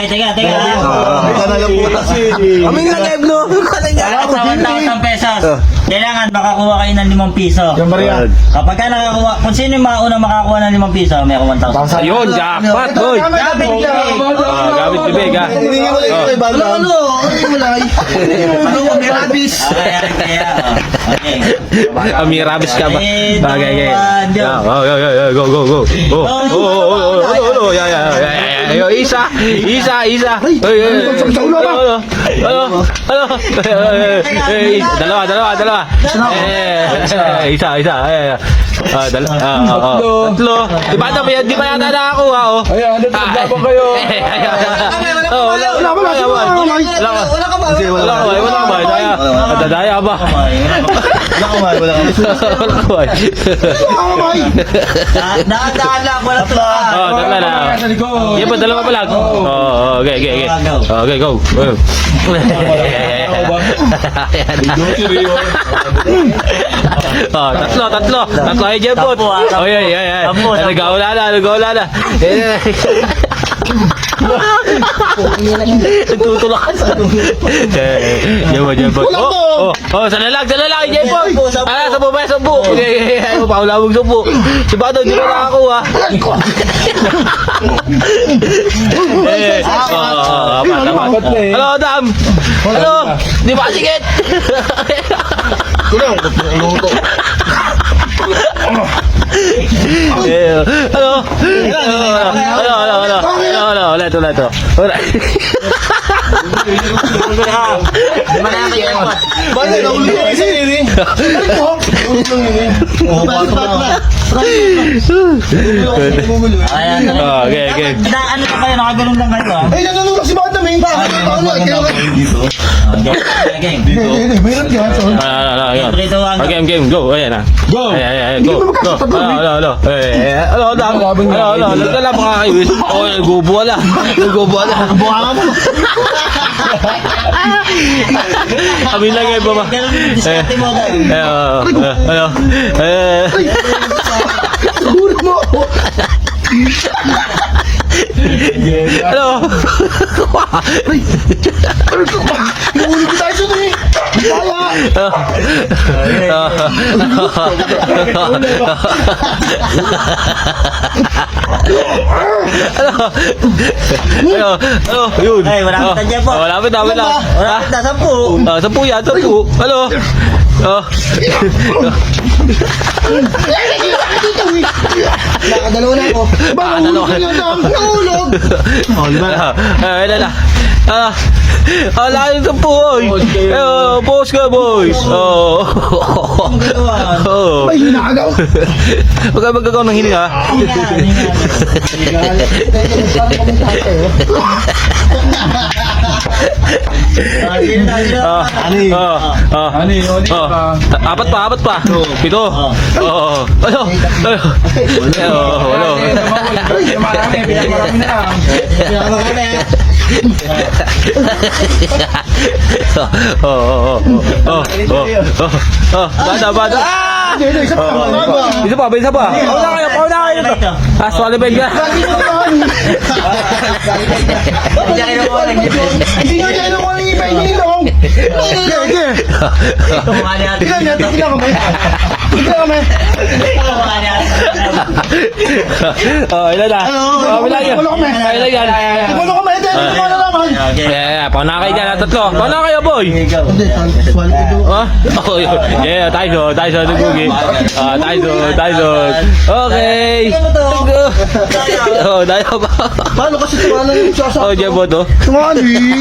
Ay, teka, teka. Ika na lang po kasi. Kami nga live no. Niya. Sa 1,000 pesos, kailangan makakuha kayo ng 5 piso. Yan ba yan? Kapag ka nakakuha, kung sino yung mauna makakuha ng 5 piso, may 1,000. Ayun, jackpot, boy. Gamit bibig. Ah, gamit bibig, ha. Mo lang ito, Ivan. Ano, ano? Ano yung mulay? Ano rabies? Okay, oh. Amirabis ka ba? Yeah, oh, yeah, yeah, yeah, go, go, go. Oh, oh, oh, oh, oh, oh, oh, yeah, yeah, yeah. Isa, isa, isa. Ay, ay, ay. Ano, ano, ano, ano? Eh, eh, eh, Dalawa, dalawa, dalawa. Eh, eh, isa, isa. Eh, ah, dalawa. Ah, oh, oh. Tatlo. Di ba ata, di ba yata nakakuha, oh? Ayan, ano, naglaban kayo. Eh. Oh, wala, wala, wala, wala, wala, wala, wala, Wala ba? Wala, wala, wala, wala, ba? Wala ka man, wala ka man. Wala ka ba? Daan-daan lang, wala to. Oh, tatlo na. Yan pa, dalawa pa lang. Oh, oh, okay, okay, okay. Okay, go. Oh. Oh, tatlo, tatlo. Tatlo ay jebot. Ah. Oy, ay, ay, ay. Sampu, sampu. Nag-aula na, nag-aula na. Nagtutulak ka sa Eh, jebot, jebot. Oh, oh, oh, sa lalag, sa lalag, jebot. Ah, sa baba, sa bu. Okay, okay, okay. Paulawag sa bu. Si Bato, di ko nakakuha. Eh, oh, apat, apat. Hello, Dam. Hello. Di ba sikit? Eh, Hello. Hello, hello, hello, hello. Hello, hello, ulit, ulit, ulit. Ulit. Bakit? Nahuli ko. Ayan. Oh, okay, okay. Ano na kayo? Nakaganon lang kayo ah. Eh, nanunulak si okay. Eh, eh, eh, mayroon ka. sorry. Ah, ah, ah, ah. One, go. Okay, game, game, go. Ayan na. Go. Ayan, ayan, go. Go. magkakatatlo, Hello, eh. hello, hello. Eh, eh, hello, Dam. Hello, hello. Nagkala mga kaiwis. Oh, nagbubo wala. Nagbubo wala. Buwangan mo. Kami lang eh, baba. Ganun yung diskarte mo ka. Eh, oh, eh, Nahuli ko tayo dun eh. Kaya. Hello, hello, yun. Ay, wala Oh, kita dyan po. oh, Wala kita, wala. Wala Ah, kita, sampu. Ah, sampu yan, sampu. Hello. Oh. Nakadalawa na ako. Ba, Ah, nahulog dalawa. ka na lang. Nahulog. Oh, di ba? Ah, wala na. Ah, ah, layo sa po, oy. Eh, oh, boss ka, boys. Oh. Oh. May hinagaw. Huwag ka magkakaw ng hiling, ha? Ah, Ani. ah. Ani, Oh, apat pa, apat pa. Pito. Oh. Oh. Ano? Ano? Oh, ano? Marami, pinakamarami na lang. Oh, oh, oh, oh, oh, oh, oh, bada, bada. Ah! Hindi, hindi, isa pa. Isa pa. Isa pa, isa pa. Pauna kayo, pauna kayo. Ah, swallow bag ka. Hindi kayo nakuha ng gipin. Hindi dyan ako ng iba Sige, sige. Kumukha niya. Tignan niya. Tignan kami. Kumukha niya. Oh, ilan na? Oh, bilang yan. Ah, ilan yan? Hindi. Hindi na naman. Yeah, yeah, pauna kayo dyan, ah, tatlo. Pauna kayo, boy. Ah, oh, yeah, Tyson, Tyson, nagbugi. Ah, Tyson. Okay. Oh, dayo ba? Paano kasi tumalan yung sasakto? Oh, Jebo to. Tumali.